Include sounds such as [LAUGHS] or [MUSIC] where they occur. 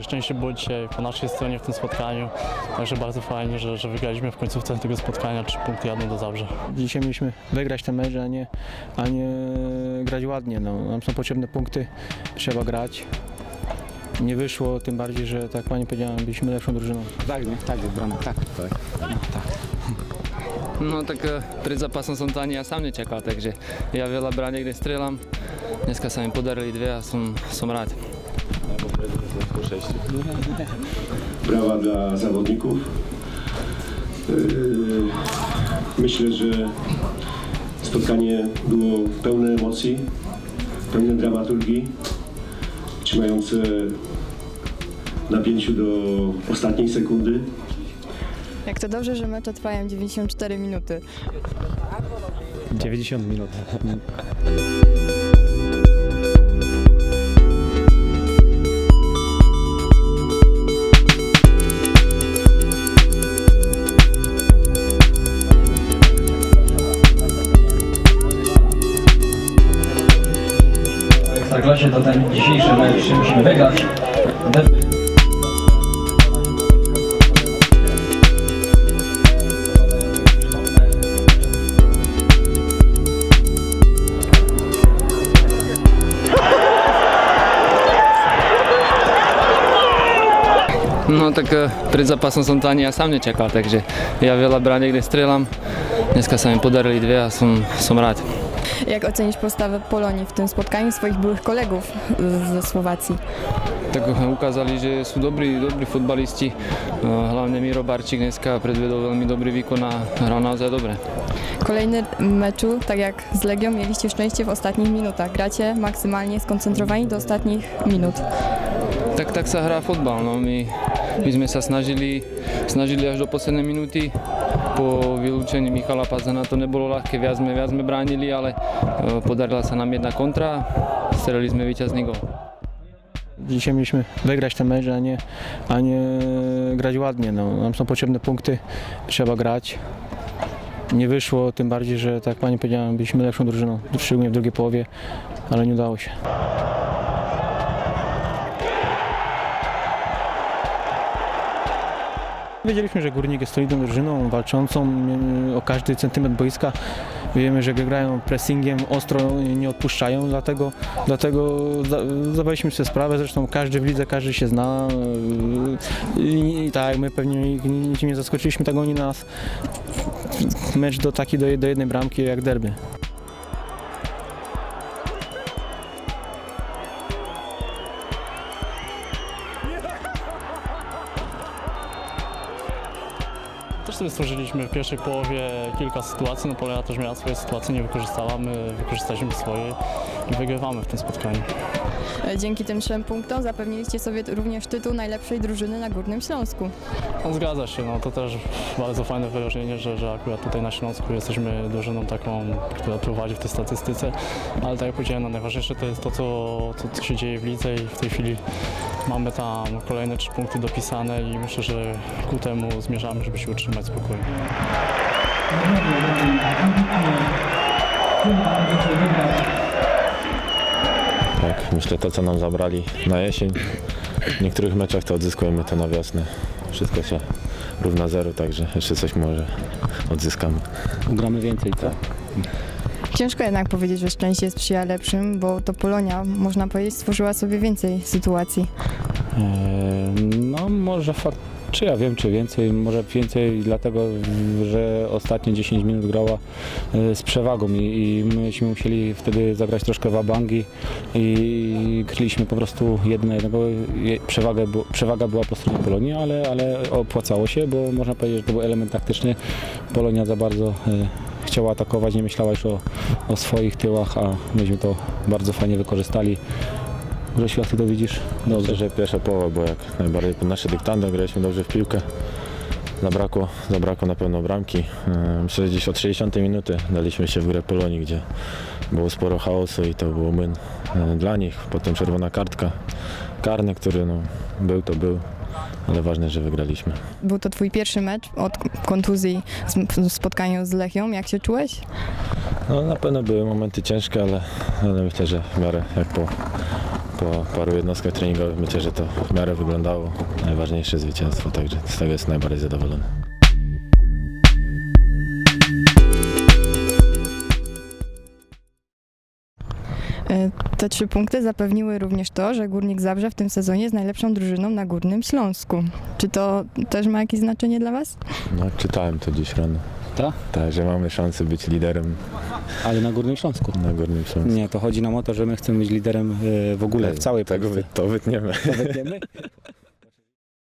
Szczęście było dzisiaj po naszej stronie w tym spotkaniu, także bardzo fajnie, że, że wygraliśmy w końcówce tego spotkania, trzy punkty jadą do Zabrze. Dzisiaj mieliśmy wygrać ten mecz, a nie, a nie grać ładnie. No. Nam są potrzebne punkty, trzeba grać. Nie wyszło, tym bardziej, że tak pani powiedziałem, byliśmy lepszą drużyną. Tak, nie? Tak, wybrano, tak. No tak eh, pred zápasom som to ani ja sám nečakal, takže ja veľa bráne, kde strieľam. Dneska sa mi podarili dve a som, som rád. Brawa dla zawodników. Yy, Myślę, że spotkanie było pełne emocji, pełne dramaturgii, trzymające napięciu do ostatniej sekundy. Jak to dobrze, że mecze trwają 94 minuty. 90 minut. Ekstraklasie to ten dzisiejszy mecz musimy wygrać. No tak pred zápasom som to ani ja sám nečakal, takže ja veľa bráne, kde strieľam. Dneska sa mi podarili dve a som, som rád. Jak ocenisz postawę Polonii w tym spotkaniu swoich byłych kolegów ze Słowacji? Tak ukázali, že sú dobrí, dobrí futbalisti. Eh, Hlavne Miro Barčík dneska predvedol veľmi dobrý výkon a hral naozaj dobre. Kolejny meczu, tak jak z Legią, mieliście szczęście w ostatnich minutach. Gracie maksymalnie skoncentrowani do ostatnich minut. Tak, tak sa hrá fotbal. No. My, my sme sa snažili, snažili až do poslednej minúty. Po vylúčení Michala Pazana to nebolo ľahké, viac sme, viac sme bránili, ale eh, podarila sa nám jedna kontra. Strelili sme víťazný gol. Dzisiaj mieliśmy wygrać ten mecz, a nie, a nie grać ładnie. No. Nam są potrzebne punkty, trzeba grać. Nie wyszło, tym bardziej, że tak pani powiedziałem, byliśmy lepszą drużyną, szczególnie w drugiej połowie, ale nie udało się. Wiedzieliśmy, że Górnik jest solidną drużyną, walczącą yy, o każdy centymetr boiska. Wiemy, że grają pressingiem, ostro nie odpuszczają, dlatego, dlatego zda- zdawaliśmy sobie sprawę, zresztą każdy w lidze, każdy się zna yy, i, i tak, my pewnie niczym nie zaskoczyliśmy, tak oni nas. Mecz do taki do, do jednej bramki jak derby. Sobie stworzyliśmy w pierwszej połowie kilka sytuacji, no Polonia też miała swoje sytuacje, nie wykorzystała, my wykorzystaliśmy swoje i wygrywamy w tym spotkaniu. E, Dzięki tym trzem punktom zapewniliście sobie również tytuł najlepszej drużyny na Górnym Śląsku. No, zgadza się, no to też bardzo fajne wyróżnienie, że, że akurat tutaj na Śląsku jesteśmy drużyną taką, która prowadzi w tej statystyce, ale tak jak powiedziałem, no najważniejsze to jest to, co, co, co się dzieje w lidze i w tej chwili mamy tam kolejne trzy punkty dopisane i myślę, że ku temu zmierzamy, żeby się utrzymać spokojnie. Tak, myślę to co nam zabrali na jesień. W niektórych meczach to odzyskujemy to na wiosnę. Wszystko się równa zero, także jeszcze coś może odzyskamy. Gramy więcej, co? Ciężko jednak powiedzieć, że szczęście sprzyja lepszym, bo to Polonia, można powiedzieć, stworzyła sobie więcej sytuacji. Eee, No może fakt, czy ja wiem, czy więcej, może więcej dlatego, że ostatnie 10 minut grała e, z przewagą i, i myśmy musieli wtedy zagrać troszkę wabangi i kryliśmy po prostu jeden na bu- przewaga była po stronie Polonii, ale, ale opłacało się, bo można powiedzieć, że to był element taktyczny. Polonia za bardzo e, chciała atakować, nie myślała już o, o swoich tyłach, a myśmy to bardzo fajnie wykorzystali. Jak ty to widzisz? Dobrze, że pierwsza połowa była jak najbardziej pod nasze dyktanty, graliśmy dobrze w piłkę. Zabrakło, zabrakło na pewno bramki. Eee, Myślę, że gdzieś od 60 minuty daliśmy się w grę Polonii, gdzie było sporo chaosu i to był młyn e, dla nich. Potem czerwona kartka, karny, który no, był to był, ale ważne, że wygraliśmy. Był to twój pierwszy mecz od kontuzji w spotkaniu z Lechią. Jak się czułeś? No, na pewno były momenty ciężkie, ale, ale myślę, że w miarę jak po, po paru jednostkach treningowych myślę, że to w miarę wyglądało. Najważniejsze zwycięstwo, także z tego jest najbardziej zadowolony. E, Te trzy punkty zapewniły również to, że Górnik Zabrze w tym sezonie jest najlepszą drużyną na Górnym Śląsku. Czy to też ma jakieś znaczenie dla Was? No, czytałem to dziś rano. Tak? Tak, że mamy szansę być liderem Ale na Górnym Śląsku. na Górnym Śląsku. Nie, to chodzi nam o to, że my chcemy być liderem e, w ogóle w całej Tego Polsce. wy, to wytniemy. Wytniemy? [LAUGHS]